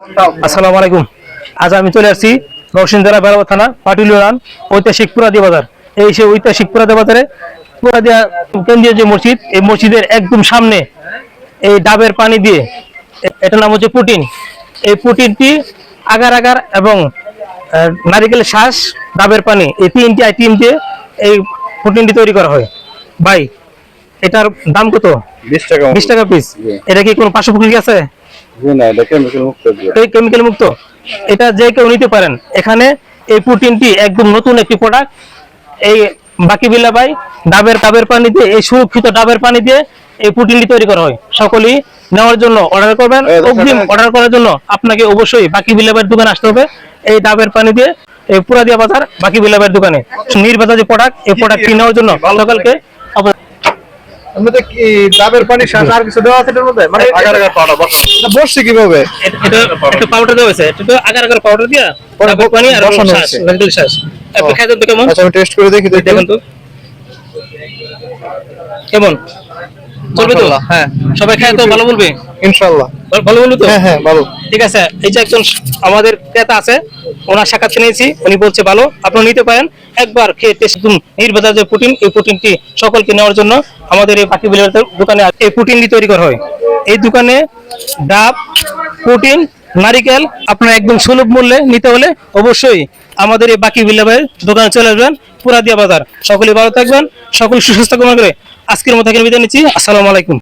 আসসালামু আলাইকুম। আজ আমি চলে আসছি নরসিংহ জেলা বেড়াবা থানা পাটুলিয়ান ঐতিহাসিক পুরাদি বাজার। এই সেই ঐতিহাসিক পুরাদি বাজারে পুরাদিয়া কেন্দ্রীয় যে মসজিদ এই মসজিদের একদম সামনে এই ডাবের পানি দিয়ে এ- এটার নাম হচ্ছে পুটিন। এই পুটিনটি আগার আগার এবং নারিকেলের শ্বাস ডাবের পানি এই তিনটি আইটেম দিয়ে এই পুটিনটি তৈরি করা হয়। ভাই এটার দাম কত? বিশ টাকা বিশ টাকা পিস এটা কি কোনো পার্শ্ব প্রক্রিয়া আছে? জি না এটা কেমিক্যাল মুক্ত কেমিক্যাল মুক্ত? এটা যে কেউ নিতে পারেন। এখানে এই প্রোটিনটি একদম নতুন একটি প্রোডাক্ট এই বাকি বিল্লা ভাই ডাবের ডাবের পানি দিয়ে এই সুরক্ষিত ডাবের পানি দিয়ে এই প্রোটিনটি তৈরি করা হয়। সকলেই নেওয়ার জন্য অর্ডার করবেন। অগ্রিম অর্ডার করার জন্য আপনাকে অবশ্যই বাকি বিলাবের দোকানে আসতে হবে। এই ডাবের পানি দিয়ে এই পুরাদিয়া বাজার বাকি বিলাবের দোকানে। নির্বাচন যে প্রোডাক্ট এই প্রোডাক্টটি নেওয়ার জন্য সকলকে আবার- এর মধ্যে কি ডাবের পানি শ্বাস আর কিছু দেওয়া আছে এটার মধ্যে? মানে আগার আগার পাউডার বসছে কীভাবে? এটা এটা একটা পাউডার দেওয়া হয়েছে। এটা আগার আগার পাউডার দিয়া ডাবের পানি আর বসানো হয়েছে। নারকেল শ্বাস আপনি খাইতেন তো কেমন। আচ্ছা আমি টেস্ট করে দেখি দেখি। দেখুন তো। কেমন? চলবে তো? হ্যাঁ। সবাই খায় তো ভালো বলবে? ইনশাআল্লাহ। ভালো- ভালো বলবে তো? হ্যাঁ হ্যাঁ ভালো। ঠিক আছে, এই যে একজন আমাদের ক্রেতা আছে, ওনার সাক্ষাৎ নিয়েছি উনি বলছে, ভালো আপনারা নিতে পারেন। একবার খেয়ে টেস্ট নির্বাচন যে প্রোটিন, এই প্রোটিনটি সকলকে নেওয়ার জন্য আমাদের এই বাকি বিলের দোকানে এই প্রোটিনটি তৈরি করা হয়। এই দোকানে ডাব, প্রোটিন, নারিকেল, আপনারা একদম সুলভ মূল্যে নিতে হলে অবশ্যই আমাদের এই বাকি বিলাবের দোকানে চলে আসবেন, পুরাদিয়া বাজার। সকলে ভালো থাকবেন, সকল সুস্বাস্থ্য কামনা করে আজকের মতো এখানে বিদায় নিচ্ছি। আসসালামু আলাইকুম।